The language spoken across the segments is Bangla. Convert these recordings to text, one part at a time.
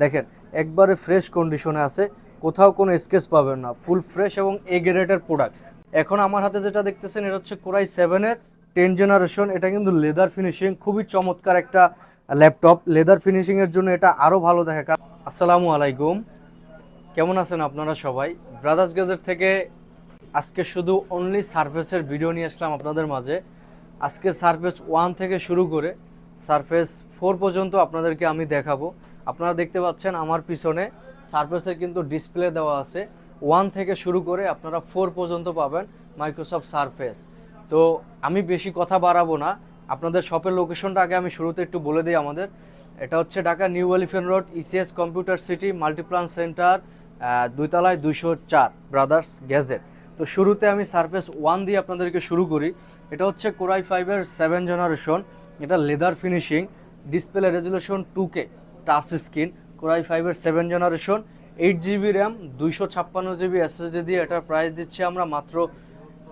দেখেন, একবারে ফ্রেশ কন্ডিশনে আছে, কোথাও কোনো স্কেচ পাবেন না ফুল ফ্রেশ এবং এ গ্রেডের প্রোডাক্ট এখন আমার হাতে যেটা দেখতেছেন, এটা হচ্ছে কোরাই সেভেনের টেন জেনারেশন এটা কিন্তু লেদার ফিনিশিং খুবই চমৎকার একটা ল্যাপটপ লেদার ফিনিশিংয়ের জন্য এটা আরও ভালো দেখা। আসসালামু আলাইকুম। কেমন আছেন আপনারা সবাই? ব্রাদার্স গেজের থেকে আজকে শুধু অনলি সার্ফেসের ভিডিও নিয়ে আসলাম আপনাদের মাঝে। আজকে সার্ফেস ওয়ান থেকে শুরু করে সার্ফেস ফোর পর্যন্ত আপনাদেরকে আমি দেখাবো। আপনারা দেখতে পাচ্ছেন আমার পিছনে সারফেসের কিন্তু ডিসপ্লে দেওয়া আছে। ওয়ান থেকে শুরু করে আপনারা ফোর পর্যন্ত পাবেন মাইক্রোসফট সারফেস। তো আমি বেশি কথা বাড়াবো না। আপনাদের শপের লোকেশনটা আগে আমি শুরুতে একটু বলে দিই আমাদের। এটা হচ্ছে Dhaka New Elephant Road, ECS Computer City, Multiplan centre দুইতলায় দুইশো চার, ব্রাদার্স গ্যাজেট। তো শুরুতে আমি সারফেস ওয়ান দিয়ে আপনাদেরকে শুরু করি। এটা হচ্ছে কোরাই ফাইভের সেভেন জেনারেশন। এটা leather finishing, display resolution two K. Touch screen Core i ফাইভের seven generation eight GB RAM দুইশো ছাপ্পান্ন জিবি এসএসডি দিয়ে এটার প্রাইস দিচ্ছি আমরা মাত্র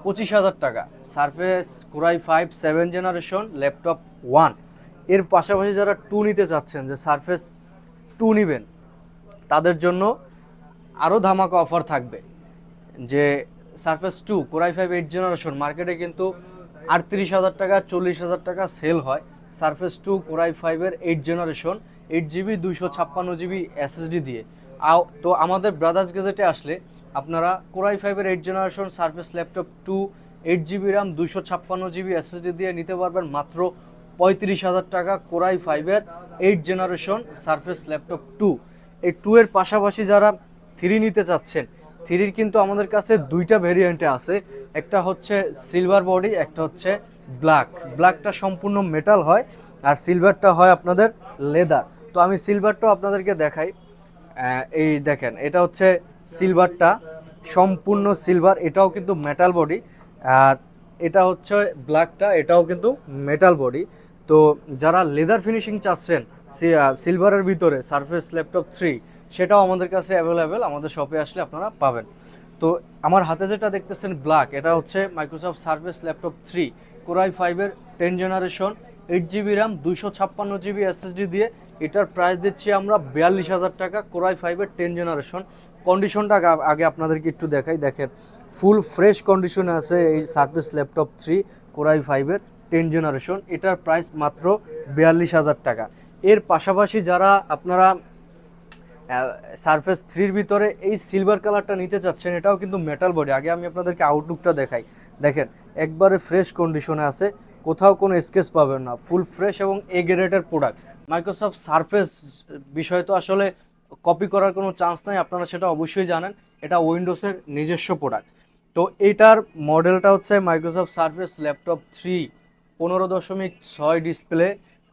পঁচিশ হাজার টাকা। Surface Core i five seven generation laptop ওয়ানের পাশাপাশি যারা টু নিতে চাচ্ছেন, যে সারফেস টু নেবেন, তাদের জন্য আরও ধামাকা অফার থাকবে। যে Surface two Core i five eight generation মার্কেটে কিন্তু আটত্রিশ হাজার টাকা, চল্লিশ হাজার টাকা সেল হয়। সারফেস টু কোরাই ফাইভের এইট জেনারেশন এইট জিবি দুইশো ছাপ্পান্ন জিবি এসএসডি দিয়ে। তো আমাদের ব্রাদার্স গেজেটে আসলে আপনারা কোরাই ফাইভের eight generation Surface laptop two eight GB RAM দুইশো ছাপ্পান্ন জিবি এসএসডি দিয়ে নিতে পারবেন মাত্র পঁয়ত্রিশ হাজার টাকা কোরাই ফাইভের eight generation Surface laptop two এই টু এর পাশাপাশি যারা থ্রি নিতে চাচ্ছেন থ্রির কিন্তু আমাদের কাছে দুইটা ভেরিয়েন্টে আছে। একটা হচ্ছে সিলভার বডি একটা হচ্ছে ব্ল্যাক ব্ল্যাকটা সম্পূর্ণ মেটাল হয় আর সিলভারটা হয় আপনাদের লেদার তো আমি সিলভারটাও আপনাদেরকে দেখাই। এই দেখেন, এটা হচ্ছে সিলভারটা সম্পূর্ণ সিলভার এটাও কিন্তু মেটাল বডি আর এটা হচ্ছে ব্ল্যাকটা এটাও কিন্তু মেটাল বডি তো যারা লেদার ফিনিশিং চাচ্ছেন সিলভারের ভিতরে সারফেস ল্যাপটপ থ্রি সেটাও আমাদের কাছে অ্যাভেলেবেল আমাদের শপে আসলে আপনারা পাবেন। তো আমার হাতে যেটা দেখতেছেন ব্ল্যাক এটা হচ্ছে Microsoft service laptop three Core i ফাইভের ten generation eight GB RAM দুইশো ছাপ্পান্ন জিবি এসএসডি দিয়ে এটার প্রাইস দিচ্ছি আমরা বিয়াল্লিশ হাজার টাকা কোরাই ফাইভের টেন জেনারেশন কন্ডিশনটা আগে- আগে আপনাদেরকে একটু দেখাই, দেখেন ফুল ফ্রেশ কন্ডিশনে আছে এই service laptop three Core i ফাইভের টেন জেনারেশন এটার প্রাইস মাত্র বিয়াল্লিশ হাজার টাকা। এর পাশাপাশি যারা আপনারা সারফেস থ্রির ভিতরে এই সিলভার কালারটা নিতে চাচ্ছেন, এটাও কিন্তু মেটাল বডি আগে আমি আপনাদেরকে আউটলুকটা দেখাই। দেখেন, একবারে ফ্রেশ কন্ডিশনে আছে। কোথাও কোনো স্কেচ পাবেন না। ফুল ফ্রেশ এবং এ গ্রেডের প্রোডাক্ট মাইক্রোসফট সারফেস বিষয় তো আসলে কপি করার কোনো চান্স নাই, আপনারা সেটা অবশ্যই জানেন। এটা উইন্ডোজের নিজস্ব প্রোডাক্ট তো এটার মডেলটা হচ্ছে মাইক্রোসফট সার্ফেস ল্যাপটপ থ্রি পনেরো দশমিক ছয় display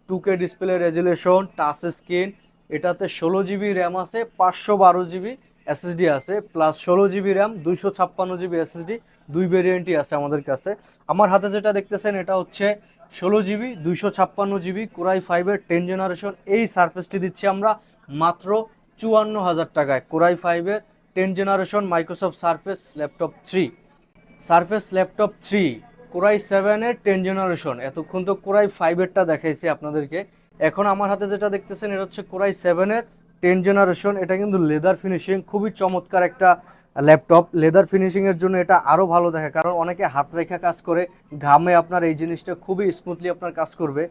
two K display resolution touch screen এটাতে ষোলো জিবি র্যাম আছে, পাঁচশো বারো জিবি এসএসডি আছে প্লাস ষোলো জিবি র্যাম দুইশো ছাপ্পান্ন জিবি এসএসডি দুই ভেরিয়েন্টই আছে আমাদের কাছে। আমার হাতে যেটা দেখতেছেন, এটা হচ্ছে ষোলো জিবি দুইশো ছাপ্পান্ন জিবি কোরাই ফাইভের টেন জেনারেশন এই সার্ফেসটি দিচ্ছি আমরা মাত্র চুয়ান্ন হাজার টাকায়। কোরাই ফাইভের ten generation Microsoft Surface laptop three Surface laptop three Core i সেভেনের টেন জেনারেশন এতক্ষণ তো কোরাই ফাইভেরটা দেখাইছি আপনাদেরকে। এখন আমার হাতে যেটা দেখতেছেন, এটা হচ্ছে কোরাই সেভেনের টেন জেনারেশন এটা কিন্তু লেদার ফিনিশিং খুবই চমৎকার একটা ল্যাপটপ লেদার ফিনিশিংয়ের জন্য এটা আরও ভালো দেখে, কারণ অনেকে হাত রেখা কাজ করে, ঘামে আপনার এই জিনিসটা খুবই স্মুথলি আপনার কাজ করবে।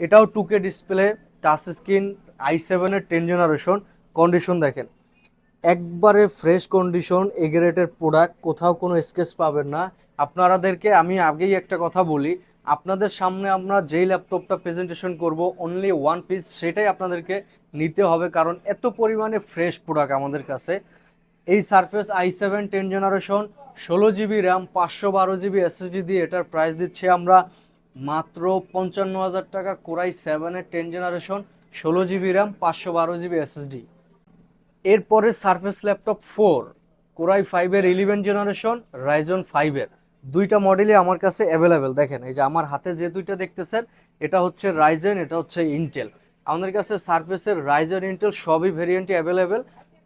এটাও two K display touch screen I সেভেনের টেন জেনারেশন কন্ডিশন দেখেন। একবারে ফ্রেশ কন্ডিশন এগ্রেটের প্রোডাক্ট কোথাও কোনো স্কেচ পাবেন না। আপনারাদেরকে আমি আগেই একটা কথা বলি আপনাদের সামনে আমরা যেই ল্যাপটপটা প্রেজেন্টেশন করব অনলি ওয়ান পিস সেটাই আপনাদেরকে নিতে হবে, কারণ এত পরিমাণে ফ্রেশ প্রোডাক্ট আমাদের কাছে। এই Surface I seven ten generation ষোলো জিবি র্যাম পাঁচশো বারো জিবি এসএসডি দিয়ে এটার প্রাইস দিচ্ছি আমরা মাত্র পঞ্চান্ন হাজার টাকা কোরাই সেভেনের টেন জেনারেশন ষোলো জিবি র্যাম পাঁচশো বারো জিবি এসএসডি এরপরে Surface laptop four Core i ফাইভের ইলেভেন জেনারেশন রাইজন ফাইভের দুইটা মডেলই আমার কাছে অ্যাভেলেবেল দেখেন, এই যে আমার হাতে যে দুইটা দেখতেছেন, এটা হচ্ছে রাইজেন এটা হচ্ছে ইন্টেল আমাদের কাছে সারফেসের রাইজেন ইন্টেল সবই ভেরিয়েন্টই অ্যাভেলেবেল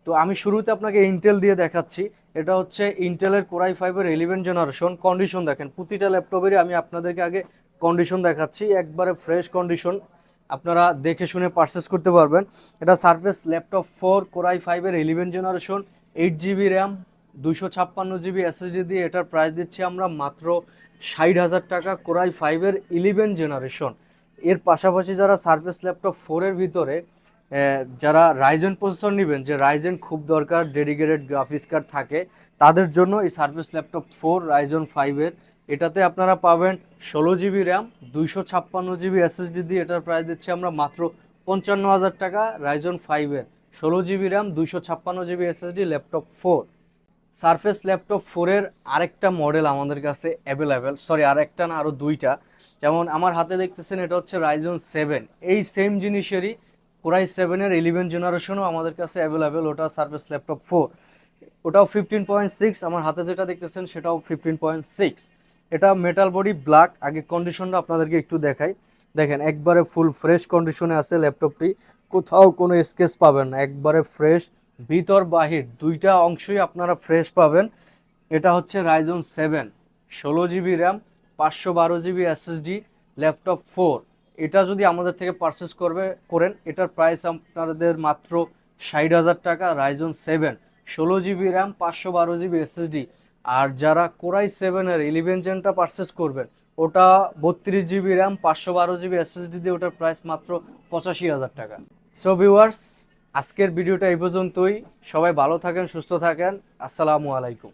তো আমি শুরুতে আপনাকে ইন্টেল দিয়ে দেখাচ্ছি। এটা হচ্ছে ইন্টেলের কোরাই ফাইভের ইলেভেন জেনারেশন কন্ডিশন দেখেন, প্রতিটা ল্যাপটপেরই আমি আপনাদেরকে আগে কন্ডিশন দেখাচ্ছি। একবারে ফ্রেশ কন্ডিশন আপনারা দেখে শুনে পারচেস করতে পারবেন। এটা Surface laptop four Core i ফাইভের eleven generation eight GB RAM দুইশো ছাপ্পান্ন জিবি এসএসডি দিয়ে এটার প্রাইস দিচ্ছি আমরা মাত্র ষাট হাজার টাকা কোরাই ফাইভের ইলেভেন জেনারেশন এর পাশাপাশি যারা সার্ফেস ল্যাপটপ ফোরের ভিতরে যারা রাইজেন প্রসেসর নেবেন, যে রাইজেন খুব দরকার ডেডিকেটেড গ্রাফিক্স কার্ড থাকে, তাদের জন্য এই সার্ফেস ল্যাপটপ ফোর রাইজন ফাইভের এটাতে আপনারা পাবেন ষোলো জিবি র্যাম দুইশো ছাপ্পান্ন জিবি এসএসডি দিয়ে এটার প্রাইস দিচ্ছি আমরা মাত্র পঞ্চান্ন হাজার টাকা রাইজন ফাইভের ষোলো জিবি র্যাম দুইশো ছাপ্পান্ন GB SSD laptop four Surface laptop ফোরের আরেকটা মডেল আমাদের কাছে অ্যাভেলেবেল সরি আরেকটা না আরও দুইটা। যেমন আমার হাতে দেখতেছেন, এটা হচ্ছে রাইজন সেভেন এই সেম জিনিসেরই কোরাই সেভেনের ইলেভেন জেনারেশনও আমাদের কাছে অ্যাভেলেবেল ওটা সার্ফেস ল্যাপটপ ফোর ওটাও ফিফটিন পয়েন্ট সিক্স আমার হাতে যেটা দেখতেছেন, সেটাও ফিফটিন পয়েন্ট সিক্স এটা মেটাল বডি ব্ল্যাক আগে কন্ডিশনটা আপনাদেরকে একটু দেখাই। দেখেন, একবারে ফুল ফ্রেশ কন্ডিশনে আছে ল্যাপটপটি কোথাও কোনো স্কেচ পাবেন না, একবারে ফ্রেশ ভিতর বাহির দুইটা অংশই আপনারা ফ্রেশ পাবেন। এটা হচ্ছে রাইজন সেভেন ষোলো জিবি র্যাম পাঁচশো বারো জিবি এসএসডি ল্যাপটপ ফোর এটা যদি আমাদের থেকে পারচেস করবে, করেন, এটার প্রাইস আপনাদের মাত্র ষাট হাজার টাকা রাইজন সেভেন ষোলো জিবি র্যাম পাঁচশো বারো জিবি এসএসডি আর যারা কোরাই সেভেনের ইলেভেন জেনটা পারচেস করবেন, ওটা বত্রিশ জিবি র্যাম পাঁচশো বারো জিবি এসএসডি দিয়ে ওটার প্রাইস মাত্র পঁচাশি হাজার টাকা। সো ভিউয়ার্স আজকের ভিডিওটা এই পর্যন্তই। সবাই ভালো থাকেন সুস্থ থাকেন। আসসালামু আলাইকুম।